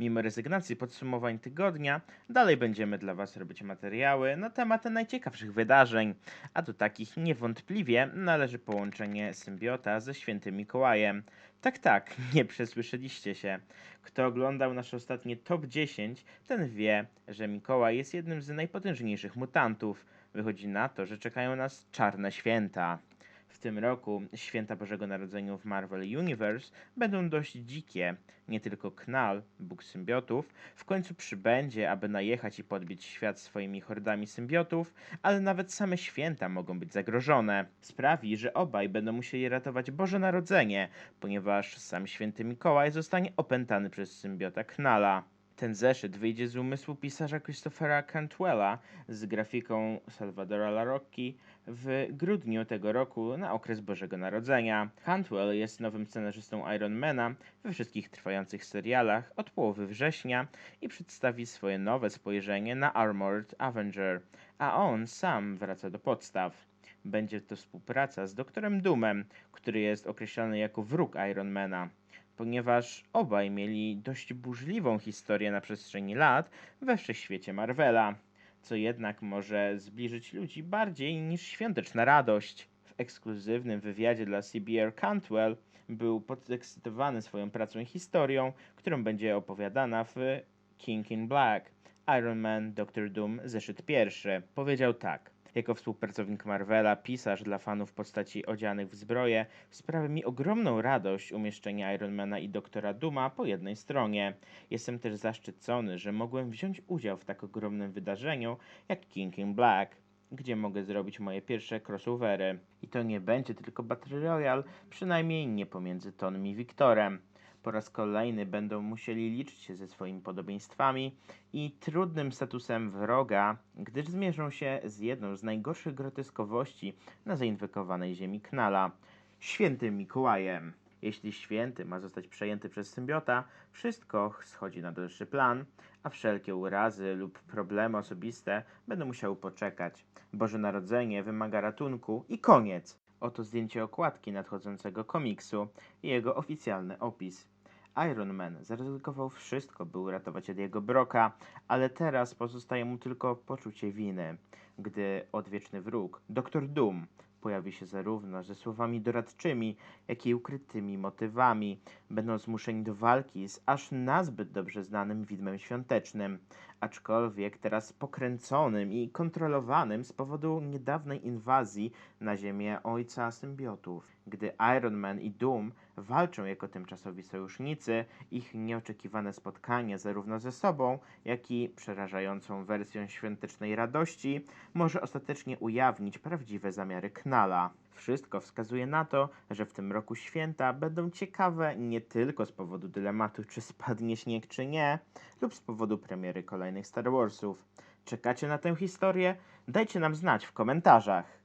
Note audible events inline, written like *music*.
Mimo rezygnacji podsumowań tygodnia, dalej będziemy dla Was robić materiały na temat najciekawszych wydarzeń, a do takich niewątpliwie należy połączenie symbiota ze świętym Mikołajem. Tak, tak, *laughs* nie przesłyszeliście się. Kto oglądał nasze ostatnie top 10, ten wie, że Mikołaj jest jednym z najpotężniejszych mutantów. Wychodzi na to, że czekają nas czarne święta. W tym roku święta Bożego Narodzenia w Marvel Universe będą dość dzikie. Nie tylko Knal, Bóg symbiotów, w końcu przybędzie, aby najechać i podbić świat swoimi hordami symbiotów, ale nawet same święta mogą być zagrożone. Sprawi, że obaj będą musieli ratować Boże Narodzenie, ponieważ sam święty Mikołaj zostanie opętany przez symbiota Knala. Ten zeszyt wyjdzie z umysłu pisarza Christophera Cantwella z grafiką Salvadora Larocchi w grudniu tego roku na okres Bożego Narodzenia. Cantwell jest nowym scenarzystą Ironmana we wszystkich trwających serialach od połowy września i przedstawi swoje nowe spojrzenie na Armored Avenger, a on sam wraca do podstaw. Będzie to współpraca z doktorem Doomem, który jest określany jako wróg Ironmana ponieważ obaj mieli dość burzliwą historię na przestrzeni lat we wszechświecie Marvela, co jednak może zbliżyć ludzi bardziej niż świąteczna radość. W ekskluzywnym wywiadzie dla CBR Cantwell był podekscytowany swoją pracą i historią, którą będzie opowiadana w King in Black. Iron Man, Doctor Doom, zeszyt pierwszy. Powiedział tak. Jako współpracownik Marvela, pisarz dla fanów postaci odzianych w zbroję, sprawia mi ogromną radość umieszczenie Ironmana i Doktora Duma po jednej stronie. Jestem też zaszczycony, że mogłem wziąć udział w tak ogromnym wydarzeniu jak King in Black, gdzie mogę zrobić moje pierwsze crossovery. I to nie będzie tylko Battle Royale, przynajmniej nie pomiędzy Tonym i Wiktorem. Po raz kolejny będą musieli liczyć się ze swoimi podobieństwami i trudnym statusem wroga, gdyż zmierzą się z jedną z najgorszych groteskowości na zainfekowanej ziemi Knala świętym Mikołajem. Jeśli święty ma zostać przejęty przez symbiota, wszystko schodzi na dalszy plan, a wszelkie urazy lub problemy osobiste będą musiały poczekać. Boże Narodzenie wymaga ratunku i koniec. Oto zdjęcie okładki nadchodzącego komiksu i jego oficjalny opis. Iron Man zaryzykował wszystko, by uratować Ediego Broka, ale teraz pozostaje mu tylko poczucie winy, gdy odwieczny wróg, Doktor Doom, pojawi się zarówno ze słowami doradczymi, jak i ukrytymi motywami. Będą zmuszeni do walki z aż nazbyt dobrze znanym widmem świątecznym, aczkolwiek teraz pokręconym i kontrolowanym z powodu niedawnej inwazji na ziemię ojca symbiotów. Gdy Iron Man i Doom walczą jako tymczasowi sojusznicy, ich nieoczekiwane spotkanie zarówno ze sobą, jak i przerażającą wersją świątecznej radości może ostatecznie ujawnić prawdziwe zamiary Knala. Wszystko wskazuje na to, że w tym roku święta będą ciekawe nie tylko z powodu dylematu, czy spadnie śnieg, czy nie, lub z powodu premiery kolejnych Star Warsów. Czekacie na tę historię? Dajcie nam znać w komentarzach.